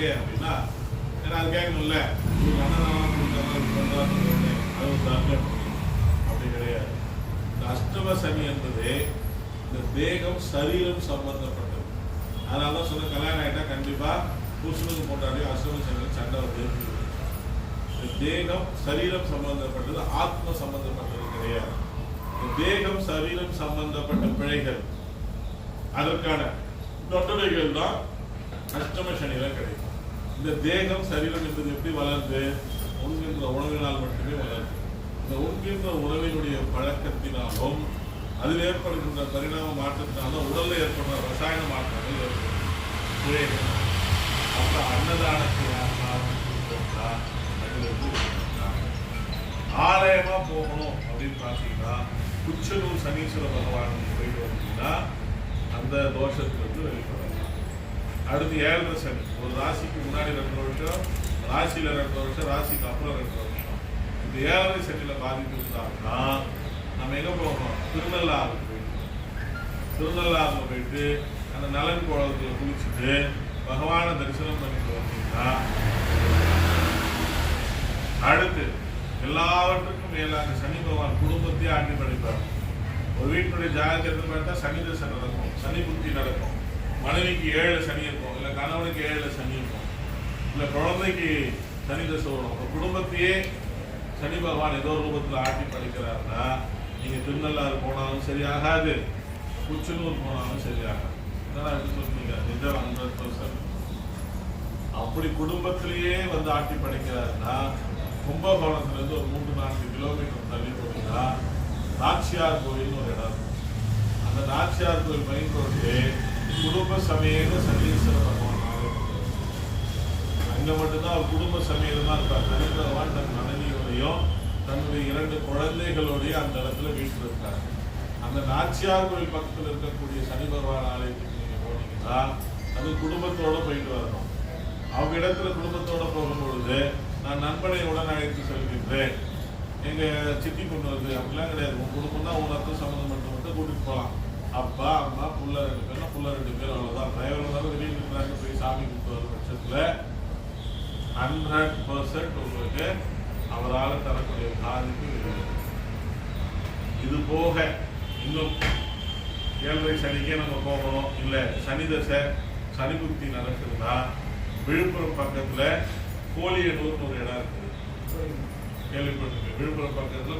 ஏன் அப்படின்னா ஏன்னா அது கேட்கணும்ல இவங்க அன்னதானம் அது ஒரு தர்மம் அப்படி கிடையாது இந்த அஷ்டம சனி என்பது இந்த தேகம் சரீரம் சம்பந்தப்பட்டது அதனால தான் சொன்ன கல்யாணம் ஆகிட்டா கண்டிப்பாக புருஷனுக்கு போட்டாலே அஷ்டம சனியில் சண்டை வந்து இந்த தேகம் சரீரம் சம்பந்தப்பட்டது ஆத்ம சம்பந்தப்பட்டது கிடையாது இந்த தேகம் சரீரம் சம்பந்தப்பட்ட பிழைகள் அதற்கான தொட்டடைகள் தான் அஷ்டம சனியில் கிடைக்கும். இந்த தேகம் சரீரம் என்பது எப்படி வளருது உண்கின்ற உணவினால் மட்டுமே வளருது இந்த உண்கின்ற உணவினுடைய பழக்கத்தினாலும் அதில் ஏற்படுகின்ற பரிணாம மாற்றத்தினாலும் உடலில் ஏற்படுற ரசாயன மாற்றங்கள் ஏற்படும். அப்புறம் அன்னதானத்தை வந்து ஆலயமா போகணும் அப்படின்னு பார்த்தீங்கன்னா குச்சனூர் சனீஸ்வர பகவான் போயிட்டு வந்தீங்கன்னா அந்த தோஷத்திலிருந்து வெளிப்படலாம் அடுத்து ஏழரை சனி ஒரு ராசிக்கு முன்னாடி ரெண்டு வருஷம் ராசியில் ரெண்டு வருஷம் ராசிக்கு அப்புறம் ரெண்டு வருஷம். இந்த ஏழரை சனியில் பாதிப்பு இருந்தாங்கன்னா நம்ம எங்கே போகணும்? திருநள்ளாறு போயிட்டு திருநள்ளாறுல போயிட்டு அந்த நலன் கோலத்தில் குளிச்சுட்டு பகவானை தரிசனம் பண்ணிட்டு வந்தீங்கன்னா அடுத்து எல்லாவற்றுக்கும் மேலாக சனி பகவான் குடும்பத்தையே ஆட்டி படிப்பார் ஒரு வீட்டினுடைய ஜாதகத்தை பார்த்தா சனி தசை நடக்கும். சனி புத்தி நடக்கும். மனைவிக்கு ஏழு சனி இருக்கும் இல்லை கணவனுக்கு ஏழு சனி இருக்கும் இல்லை குழந்தைக்கு சனி தசை வரும். குடும்பத்தையே சனி பகவான் ஏதோ ரூபத்தில் ஆட்டி படைக்கிறாருன்னா நீங்க திருநள்ளாறு போனாலும் சரியாகாது குச்சனூர் போனாலும் சரியாகாது இதெல்லாம் எப்படி சொல்றீங்க? நிஜம் ஹண்ட்ரட் பர்சன்ட் அப்படி குடும்பத்திலேயே வந்து ஆட்டி படைக்கிறாருன்னா கும்பகோணத்துலேருந்து ஒரு மூன்று நான்கு கிலோமீட்டர் தள்ளி போனீங்கன்னா நாச்சியார் கோயில்னு ஒரு இடம் அந்த நாச்சியார் கோயில் மெயின் ரோட்லே குடும்ப சமையல சனீஸ்வர அங்கே மட்டும்தான் அவர் குடும்ப சமையலமாக இருப்பார் தனித்தவான் தன் மனைவியோடையும் தன்னுடைய இரண்டு குழந்தைகளோடையும் அந்த இடத்துல வீட்டில் இருக்கார் அந்த நாச்சியார் கோயில் பக்கத்தில் இருக்கக்கூடிய சனி பகவான் ஆலயத்துக்கு நீங்கள் போனீங்கன்னா அது குடும்பத்தோட போயிட்டு வரணும். அவங்க இடத்துல குடும்பத்தோட போகும்பொழுது நான் நண்பனை உடன் அழைத்து செல்கின்றேன். எங்கள் சித்தி பொண்ணு வருது. அப்படிலாம் கிடையாது. உன் குடும்பம் தான் உன் ரத்தம் மட்டும் கூட்டிகிட்டு போகலாம் அப்பா அம்மா புள்ள ரெண்டு புள்ள ரெண்டு பேரும் அவ்வளவுதான். டிரைவர் தான் வெளியில் இருக்கிறாங்க போய் சாமி கூப்பிட்டு வர பட்சத்துல ஹண்ட்ரட் பர்சன்ட் உங்களுக்கு அவரால் தரக்கூடிய பாதிப்பு இருக்குது. இது போக இன்னும் ஏழரை சனிக்கே நம்ம போகணும். இல்ல சனி தசை சனி புத்தி நடக்குதுன்னா விழுப்புரம் பக்கத்துல கோழியனூர்னு ஒரு இடம் இருக்குது. கேள்விப்பட்டிருக்கேன். விழுப்புரம் பக்கத்துல